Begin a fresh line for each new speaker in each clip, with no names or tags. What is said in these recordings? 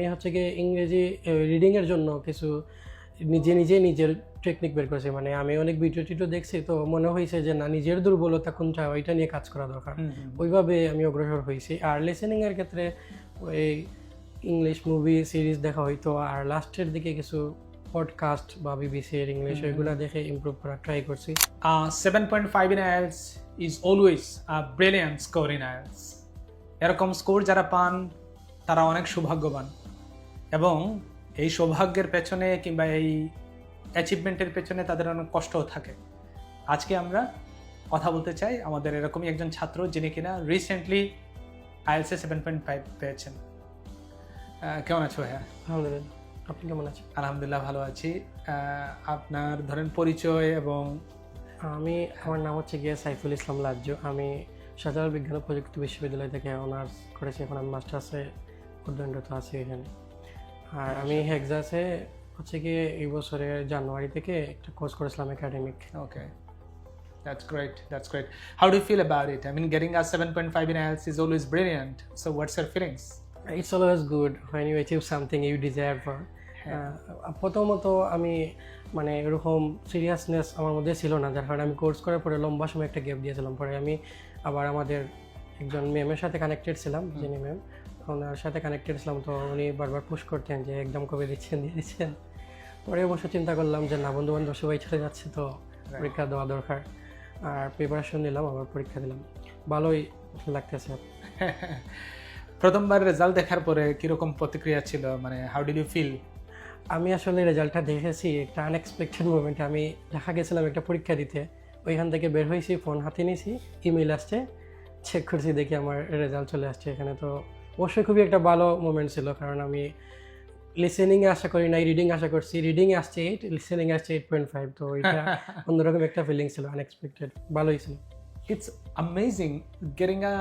আমি হচ্ছে গিয়ে ইংরেজি রিডিংয়ের জন্য কিছু নিজে নিজে নিজের টেকনিক বের করেছি। মানে আমি অনেক ভিডিও টিডিও দেখছি তো মনে হয়েছে যে না নিজের দুর্বলতা কোনটা ওইটা নিয়ে কাজ করা দরকার। ওইভাবে আমি অগ্রসর হয়েছি। আর লিসেনিং এর ক্ষেত্রে ওই ইংলিশ মুভি সিরিজ দেখা হইতো আর লাস্টের দিকে কিছু পডকাস্ট বা বিবিসি এর ইংলিশ ওইগুলো দেখে ইমপ্রুভ করার ট্রাই করছি।
Uh, 7.5 in IELTS is always a brilliant score in IELTS. এরকম স্কোর যারা পান তারা অনেক সৌভাগ্যবান। এবং এই সৌভাগ্যের পেছনে কিংবা এই অ্যাচিভমেন্টের পেছনে তাদের অনেক কষ্টও থাকে। আজকে আমরা কথা বলতে চাই আমাদের এরকমই একজন ছাত্র যিনি কিনা রিসেন্টলি আইএলসে সেভেন পয়েন্ট ফাইভ পেয়েছেন। কেমন আছো ভাইয়া?
আলহামদুলিল্লাহ। আপনি কেমন আছেন?
আলহামদুলিল্লাহ ভালো আছি। আপনার ধরেন পরিচয় এবং
আমি আমার নাম হচ্ছে গিয়ে সাইফুল ইসলাম লাজ্জ। আমি শাহজালাল বিজ্ঞান ও প্রযুক্তি বিশ্ববিদ্যালয় থেকে অনার্স করেছি। এখন আমি মাস্টার্সে অধ্যয়নরত আছি এখানে। আর আমি হেক্সাসে হচ্ছে গিয়ে এই বছরের জানুয়ারি থেকে একটা কোর্স করেছিলাম academic
Okay, that's great. That's great. How do you feel about it? I mean, getting a 7.5 in IELTS is always brilliant. So, what's your feelings?
It's always good when you achieve something you desire for প্রথমত আমি মানে এরকম seriousness আমার মধ্যে ছিল না যার কারণে আমি কোর্স করার পরে লম্বা সময় একটা গ্যাপ দিয়েছিলাম পরে আমি আবার আমাদের একজন ম্যামের সাথে কানেক্টেড ছিলাম যিনি ম্যাম ওনার সাথে কানেক্টেড ছিলাম তো উনি বারবার পুশ করতেন যে একদম কবে দিচ্ছেন দিয়ে দিচ্ছেন। পরে অবশ্য চিন্তা করলাম যে না বন্ধু বান্ধব সবাই চলে যাচ্ছে তো পরীক্ষা দেওয়া দরকার। আর প্রিপারেশন নিলাম আবার পরীক্ষা দিলাম। ভালোই লাগতেছে।
প্রথমবার রেজাল্ট দেখার পরে কীরকম প্রতিক্রিয়া ছিল? মানে হাউ ডিড ইউ ফিল
আমি আসলে রেজাল্টটা দেখেছি একটা আনএক্সপেক্টেড মুভমেন্টে আমি দেখা গেছিলাম একটা পরীক্ষা দিতে। ওইখান থেকে বের হয়েছি ফোন হাতে নিয়েছি ইমেল আসছে চেক করছি দেখি আমার রেজাল্ট চলে আসছে এখানে তো অবশ্যই খুবই একটা ভালো মুভমেন্ট ছিল কারণ আমি লিসেনিংয়ে আশা করি নাই রিডিং আশা করছি। রিডিংয়ে আসছে এইট লিসেনিংয়ে আসছে এইট পয়েন্ট ফাইভ তো ওইটা অন্যরকম একটা ফিলিং ছিল আনএক্সপেক্টেড ভালোই ছিল।
It's amazing getting a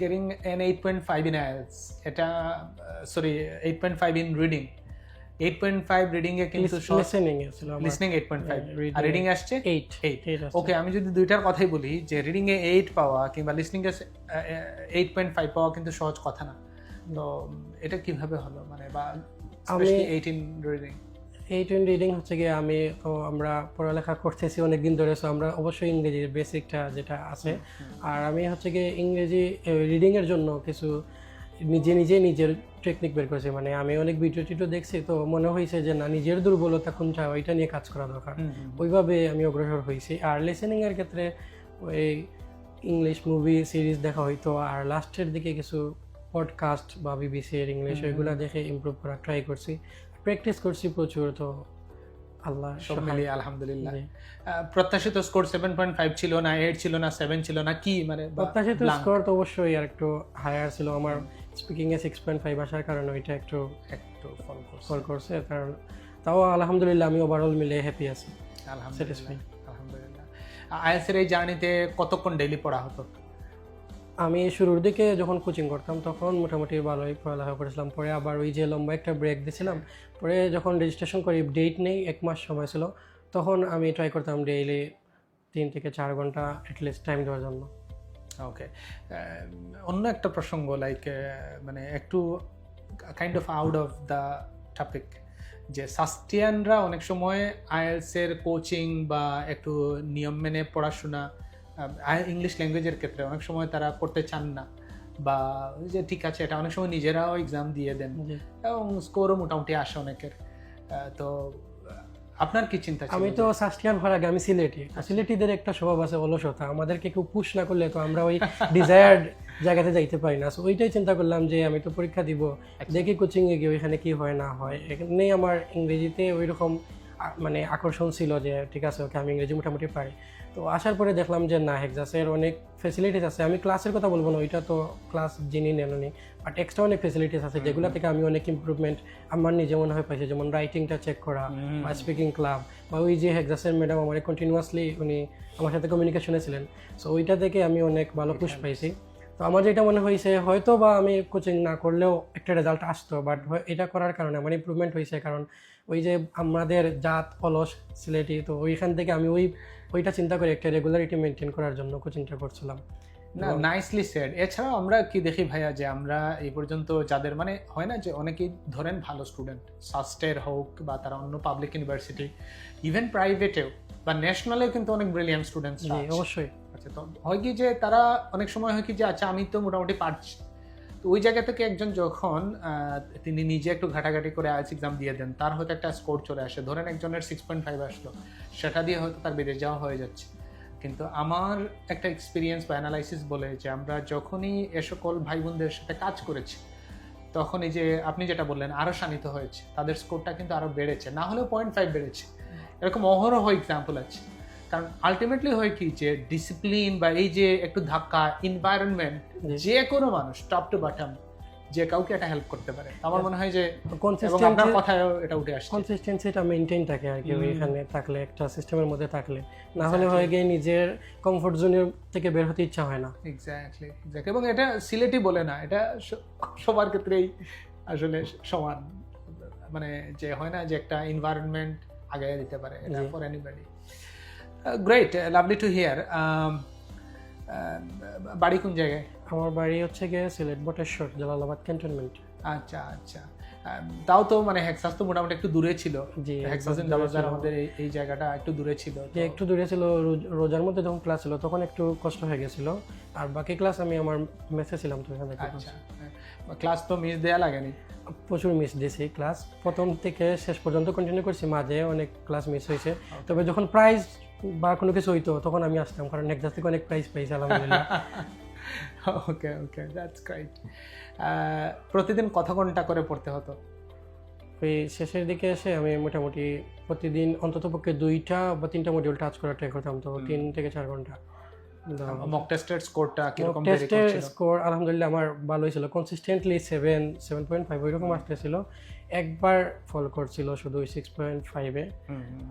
getting an eight point five in IELTS এটা sorry eight point five in reading eight point five রিডিংয়ে কিন্তু
লিসেনিংয়ে
লিসনিং এইট পয়েন্ট ফাইভ আর রিডিং আসছে
এইট
এইট
এইট
ওকে আমি যদি দুইটার কথাই বলি যে রিডিং এ এইট পাওয়া কিংবা লিসনিং এ এইট পয়েন্ট ফাইভ পাওয়া কিন্তু সহজ কথা না। তো এটা কীভাবে হলো? মানে বা
আমি-
eight in reading
eight in reading হচ্ছে গিয়ে আমি তো আমরা পড়ালেখা করতেছি অনেক দিন ধরে সো আমরা অবশ্যই ইংরেজির বেসিকটা যেটা আছে। আর আমি হচ্ছে গিয়ে ইংরেজি রিডিং এর জন্য কিছু নিজে নিজে নিজের টেকনিক বের করেছি। মানে আমি অনেক ভিডিও টিডিও দেখছি তো মনে হয়েছে যে না নিজের দুর্বলতা কোনটা ওইটা নিয়ে কাজ করা দরকার। ওইভাবে আমি অগ্রসর হয়েছি। আর লিসেনিং এর ক্ষেত্রে ওই ইংলিশ মুভি সিরিজ দেখা হইতো। আর লাস্টের দিকে কিছু পডকাস্ট বা বিবিসি এর ইংলিশ ওইগুলো দেখে ইমপ্রুভ করার ট্রাই করছি। প্র্যাকটিস করছি প্রচুর তো আল্লাহ
সব মিলিয়ে আলহামদুলিল্লাহ। প্রত্যাশিত স্কোর সেভেন পয়েন্ট ফাইভ ছিল না এইট ছিল না সেভেন ছিল না কি মানে
প্রত্যাশিত? স্কোর তো অবশ্যই আর একটু হায়ার ছিল। আমার স্পিকিং এ সিক্স পয়েন্ট ফাইভ আসার কারণে ওইটা একটু
একটু ফল করছে।
ফল করছে কারণ তাও আলহামদুলিল্লাহ আমি ওভারঅল মিলে হ্যাপি আছি।
আলহামদুলিল্লাহ আলহামদুলিল্লাহ। আইএস এর এই জার্নিতে কতক্ষণ ডেইলি পড়া হতো?
আমি শুরুর দিকে যখন কোচিং করতাম, তখন মোটামুটি ভালোই পড়ালেখা করেছিলাম। পরে আবার ওই যে লম্বা একটা ব্রেক দিয়েছিলাম, পরে যখন রেজিস্ট্রেশন করি ডেট নেই, এক মাস সময় ছিল, তখন আমি ট্রাই করতাম ডেইলি তিন থেকে চার ঘণ্টা অ্যাটলিস্ট টাইম দেওয়ার জন্য।
ওকে অন্য একটা প্রসঙ্গ লাইক মানে একটু kind of out of the topic যে সাস্টিয়ানরা অনেক সময় আইএলসের কোচিং বা একটু নিয়ম মেনে পড়াশোনা ইংলিশ ল্যাঙ্গুয়েজের ক্ষেত্রে অনেক সময় তারা করতে চান না। বা ওই যে ঠিক আছে এটা অনেক সময় নিজেরাও এক্সাম দিয়ে দেন। এবং স্কোরও মোটামুটি আসে অনেকের। তো আপনার কি চিন্তা
আমি তো সাস্টিয়ান হওয়ার আগে আমি সিলেটি। সিলেটিদের একটা স্বভাব আছে অলসতা। আমাদেরকে কেউ পুশ না করলে তো আমরা ওই ডিজায়ার্ড জায়গাতে যাইতে পারি না। So ওইটাই চিন্তা করলাম যে আমি তো পরীক্ষা দিব। দেখি কোচিংয়ে গিয়ে ওইখানে কি হয় না হয়। এখানেই আমার ইংরেজিতে ওই রকম মানে আকর্ষণ ছিল যে ঠিক আছে ওকে আমি ইংরেজি মোটামুটি পারি। তো আসার পরে দেখলাম যে না হেক্সাসের অনেক ফেসিলিটিস আছে। আমি ক্লাসের কথা বলব না ওইটা তো ক্লাস যিনি নেন উনি। বাট এক্সট্রা অনেক ফেসিলিটিস আছে যেগুলো থেকে আমি অনেক ইম্প্রুভমেন্ট আমার নিজে মনে হয় পাইছি। যেমন রাইটিংটা চেক করা বা স্পিকিং ক্লাব বা ওই যে হেক্সাসের ম্যাডাম আমার কন্টিনিউয়াসলি উনি আমার সাথে কমিউনিকেশনে ছিলেন। সো ওইটা থেকে আমি অনেক ভালো পুশ পাইছি। তো আমার যেটা মনে হয়েছে হয়তো বা আমি কোচিং না করলেও একটা রেজাল্ট আসতো বাট এটা করার কারণে আমার ইম্প্রুভমেন্ট হয়েছে কারণ ওই যে আমাদের জাত অলস সিলেটি তো ওইখান থেকে আমি ওই ওইটা চিন্তা করে একটা রেগুলারিটি মেনটেন করার জন্য কোচিংটা করছিলাম।
না নাইসলি সেড এছাড়াও আমরা কি দেখি ভাইয়া যে আমরা এই পর্যন্ত যাদের মানে হয় না যে অনেকেই ধরেন ভালো স্টুডেন্ট সাস্টের হোক বা তারা অন্য পাবলিক ইউনিভার্সিটি ইভেন প্রাইভেটেও বা ন্যাশনালেও কিন্তু অনেক ব্রিলিয়ান্ট স্টুডেন্টস
অবশ্যই।
আচ্ছা তো হয় কি যে তারা অনেক সময় হয় কি যে আচ্ছা আমি তো মোটামুটি পারছি তো ওই জায়গা থেকে একজন যখন তিনি নিজে একটু ঘাটাঘাটি করে আইএলস এক্সাম দিয়ে দেন, তার হয়তো একটা স্কোর চলে আসে। ধরেন একজনের সিক্স পয়েন্ট ফাইভ আসলো, সেটা দিয়ে হয়তো তার বিদেশ যাওয়া হয়ে যাচ্ছে। কিন্তু আমার একটা এক্সপিরিয়েন্স বা অ্যানালাইসিস বলে যে আমরা যখনই এ সকল ভাই বোনদের সাথে কাজ করেছি, তখন এই যে আপনি যেটা বললেন আরও শানিত হয়েছে। তাদের স্কোরটা কিন্তু আরও বেড়েছে। না হলেও পয়েন্ট ফাইভ বেড়েছে। এরকম অহরহ এক্সাম্পল আছে। কারণ আলটিমেটলি হয় কি যে ডিসিপ্লিন বা এই যে একটু ধাক্কা এনভায়রনমেন্ট। যে কোনো মানুষ টপ টু বাটম যে কাউকে এটা হেল্প করতে পারে। আমার মনে হয় যে আপনার
কনসিস্টেন্সি
এটা উঠে
কনসিস্টেন্সিটা মেনটেন থাকে আর কি। এখানে থাকলে একটা সিস্টেমের মধ্যে থাকলে। না হলে হয়ে গিয়ে নিজের কমফোর্ট জোনের থেকে বের হতে ইচ্ছা হয় না।
এক্স্যাক্টলি এক্স্যাক্টলি এবং এটা সিলেটি বলে না এটা সবার ক্ষেত্রেই আসলে সমান। মানে যে হয় না যে একটা এনভায়রনমেন্ট আগে দিতে পারে এটা for anybody great lovely to hear বাড়ি কোন জায়গায়?
আমার বাড়ি হচ্ছে গিয়ে সিলেট বটেশ্বর জালালাবাদ ক্যান্টনমেন্ট।
আচ্ছা আচ্ছা। তাও তো মানে হেক্সাস তো মোটামুটি একটু দূরে ছিল।
জি
হেক্সাস
দূরে
আমাদের এই- এই জায়গাটা একটু দূরে ছিল
যে একটু দূরে ছিল রোজার মধ্যে যখন ক্লাস ছিল তখন একটু কষ্ট হয়ে গেছিল। আর বাকি ক্লাস আমি আমার মেসে ছিলাম তো এখানে
আচ্ছা ক্লাস তো মিস দেয়া লাগেনি?
প্রচুর মিস দিয়েছি ক্লাস প্রথম থেকে শেষ পর্যন্ত কন্টিনিউ করছি মাঝে অনেক ক্লাস মিস হয়েছে। তবে যখন প্রাইজ বা কোনো কিছু হইতো তখন আমি আসতাম কারণ নেক্সট থেকে অনেক প্রাইজ পাইছি আলহামদুলিল্লাহ।
ওকে ওকে দ্যাটস গ্রেট প্রতিদিন কত ঘণ্টা করে পড়তে হতো?
ওই শেষের দিকে এসে আমি মোটামুটি প্রতিদিন অন্তত পক্ষে দুইটা বা তিনটা মডিউল টাচ করার ট্রাই করতাম তো তিন থেকে চার ঘণ্টা।
মক টেস্টের স্কোরটা কীরকম
টেস্টের স্কোর আলহামদুলিল্লাহ আমার ভালোই ছিল। Consistently seven seven point five ওইরকম আসতেছিল। একবার ফল করছিল শুধু ওই সিক্স পয়েন্ট ফাইভে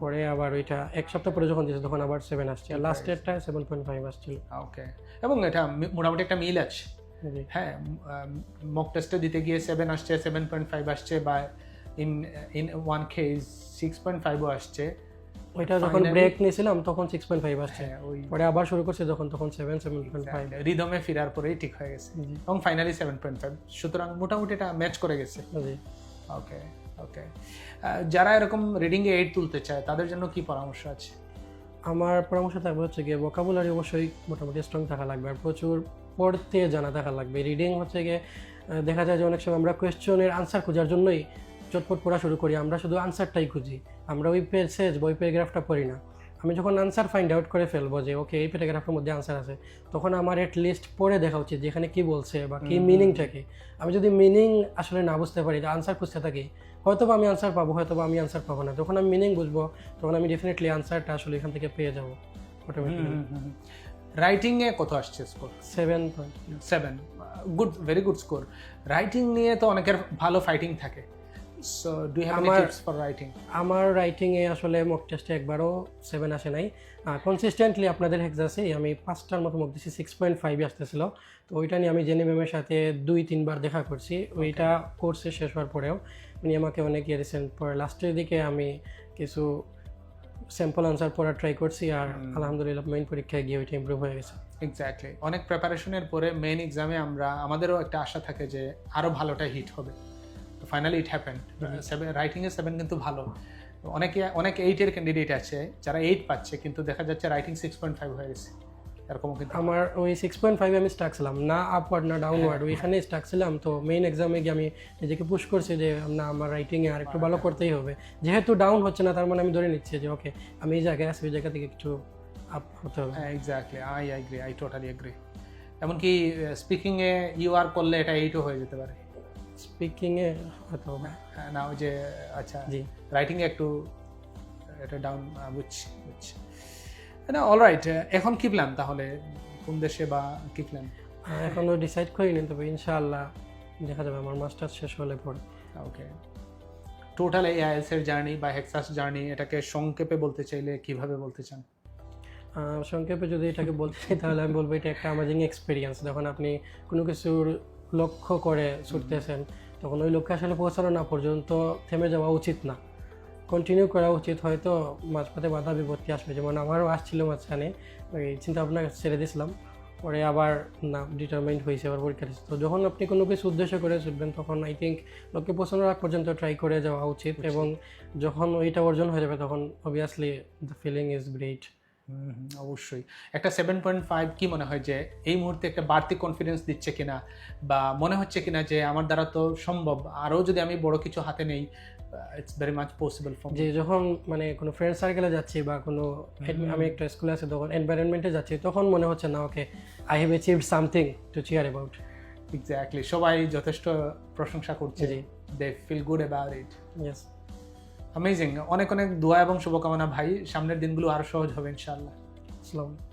পরে আবার ওইটা এক সপ্তাহ পরে যখন দিয়েছে তখন আবার সেভেন আসছে। আর লাস্টেরটা সেভেন পয়েন্ট ফাইভ আসছিল।
ওকে এবং এটা মোটামুটি একটা মিল আছে। হ্যাঁ মক টেস্টে দিতে গিয়ে সেভেন আসছে সেভেন পয়েন্ট ফাইভ আসছে বা ইন ইন ওয়ান কে সিক্স পয়েন্ট ফাইভও আসছে।
ওইটা যখন ব্রেক নিয়েছিলাম তখন সিক্স পয়েন্ট ফাইভ আসছে।
হ্যাঁ ওই
পরে আবার শুরু করছে যখন তখন সেভেন সেভেন পয়েন্ট ফাইভ
রিদমে ফেরার পরেই ঠিক হয়ে গেছে। এবং ফাইনালি সেভেন পয়েন্ট ফাইভ সুতরাং মোটামুটি এটা ম্যাচ করে গেছে। ওকে ওকে যারা এরকম রিডিংয়ে এইট তুলতে চায়, তাদের জন্য কি পরামর্শ আছে?
আমার পরামর্শ থাকবে হচ্ছে গিয়ে ভোকাবুলারি অবশ্যই মোটামুটি স্ট্রং থাকা লাগবে আর প্রচুর পড়তে জানা থাকা লাগবে। রিডিং হচ্ছে গিয়ে দেখা যায় যে অনেক সময় আমরা কোয়েশ্চনের আনসার খোঁজার জন্যই চটপট পড়া শুরু করি। আমরা শুধু আনসারটাই খুঁজি। আমরা ওই প্যাসেজ বা ওই প্যারাগ্রাফটা পড়ি না। আমি যখন আনসার ফাইন্ড আউট করে ফেলব যে ওকে এই প্যারাগ্রাফের মধ্যে আনসার আছে তখন আমার এট লিস্ট পড়ে দেখা উচিত যে এখানে কি বলছে বা কি মিনিংটা কি। আমি যদি মিনিং আসলে না বুঝতে পারি আনসার খুঁজতে থাকি হয়তো বা আমি আনসার পাবো হয়তো বা আমি আনসার পাবো না। যখন আমি মিনিং বুঝব তখন আমি ডেফিনেটলি আনসারটা আসলে এখান থেকে পেয়ে যাব
রাইটিংয়ে কত আসছে score
seven point
seven good very good score writing নিয়ে তো অনেকের ভালো ফাইটিং থাকে। সো ডু হ্যাভ
আমার-
টিপস ফর রাইটিং
আমার রাইটিংয়ে আসলে মক টেস্টে একবারও সেভেন আসে নাই। কনসিস্টেন্টলি আপনাদের হেক্সাসে আমি পাঁচটার মতো মক দিয়েছি সিক্স পয়েন্ট ফাইভ আসতেছিল। তো ওইটা নিয়ে আমি জেনি ম্যামের সাথে দুই তিনবার দেখা করছি। ওইটা কোর্সে শেষ হওয়ার পরেও উনি আমাকে অনেক ইয়ে দিয়েছেন। পরে লাস্টের দিকে আমি কিছু স্যাম্পল আনসার পড়ার ট্রাই করছি আর আলহামদুলিল্লাহ মেইন পরীক্ষায় গিয়ে ওইটা ইমপ্রুভ হয়ে গেছে।
এক্স্যাক্টলি অনেক প্রিপারেশনের পরে মেইন এক্সামে আমরা আমাদেরও একটা আশা থাকে যে আরও ভালোটা হিট হবে। তো ফাইনালি ইট হ্যাপেন সেভেন রাইটিংয়ে সেভেন কিন্তু ভালো। অনেকে অনেক এইটের ক্যান্ডিডেট আছে যারা এইট পাচ্ছে কিন্তু দেখা যাচ্ছে রাইটিং সিক্স পয়েন্ট ফাইভ হয়ে গেছে। এরকমও কিন্তু।
আমার ওই সিক্স পয়েন্ট ফাইভে আমি স্টাক ছিলাম না আপওয়ার্ড না ডাউনওয়ার্ড ওইখানে স্টাক ছিলাম। তো মেইন এক্সামে গিয়ে আমি নিজেকে পুশ করছি যে না আমার রাইটিংয়ে আর একটু ভালো করতেই হবে। যেহেতু ডাউন হচ্ছে না তার মানে আমি ধরে নিচ্ছি যে ওকে আমি এই জায়গায় আছি ওই জায়গা থেকে একটু আপ হতে হবে।
Exactly I agree I totally agree এমনকি স্পিকিংয়ে ইউ আর করলে এটা এইটও হয়ে যেতে পারে।
স্পিকিংয়ে হবে।
হ্যাঁ, না ওই যে আচ্ছা
জি।
রাইটিংয়ে একটু এটা ডাউন বুঝছি বুঝছি না অল রাইট এখন কি প্ল্যান তাহলে? কোন দেশে বা কি প্ল্যান
আহ, এখনও ডিসাইড করিনি তবে ইনশাআল্লাহ দেখা যাবে আমার মাস্টার্স শেষ হলে পরে।
ওকে টোটাল এই আইএলস এর জার্নি বা হেক্সাস জার্নি এটাকে সংক্ষেপে বলতে চাইলে কীভাবে বলতে চান?
সংক্ষেপে যদি এটাকে বলতে চাই তাহলে আমি বলব এটা একটা অ্যামাজিং এক্সপিরিয়েন্স যখন আপনি কোনো কিছুর লক্ষ্য করে ছুটতেছেন তখন ওই লক্ষ্যে আসলে পৌঁছানো না পর্যন্ত থেমে যাওয়া উচিত না। কন্টিনিউ করা উচিত হয়তো মাঝপথে বাধা বিপত্তি আসবে। যেমন আমারও আসছিল মাঝখানে ওই চিন্তা ভাবনা ছেড়ে দিয়েছিলাম। পরে আবার না ডিটারমাইন্ড হয়েছে আবার পরীক্ষা দিচ্ছে। তো যখন আপনি কোনো কিছু উদ্দেশ্য করে ছুটবেন তখন আই থিঙ্ক লোককে পছন্দ রাখ পর্যন্ত ট্রাই করে যাওয়া উচিত এবং যখন ওইটা অর্জন হয়ে যাবে তখন obviously the feeling is great
অবশ্যই। একটা সেভেন পয়েন্ট ফাইভ কি মনে হয় যে এই মুহূর্তে একটা বাড়তি কনফিডেন্স দিচ্ছে কিনা? বা মনে হচ্ছে কিনা যে আমার দ্বারা তো সম্ভব? আরও যদি আমি বড় কিছু হাতে নেই it's very much possible for
যে যখন মানে কোনো ফ্রেন্ড সার্কেলে যাচ্ছি বা কোনো আমি একটা স্কুলে আছি তখন এনভায়রনমেন্টে যাচ্ছি তখন মনে হচ্ছে না okay I have achieved something to cheer about
exactly সবাই যথেষ্ট প্রশংসা করছে। They feel good about it
yes
amazing অনেক অনেক দোয়া এবং শুভকামনা ভাই। সামনের দিনগুলো আরও সহজ হবে ইনশাআল্লাহ।
আসসালামু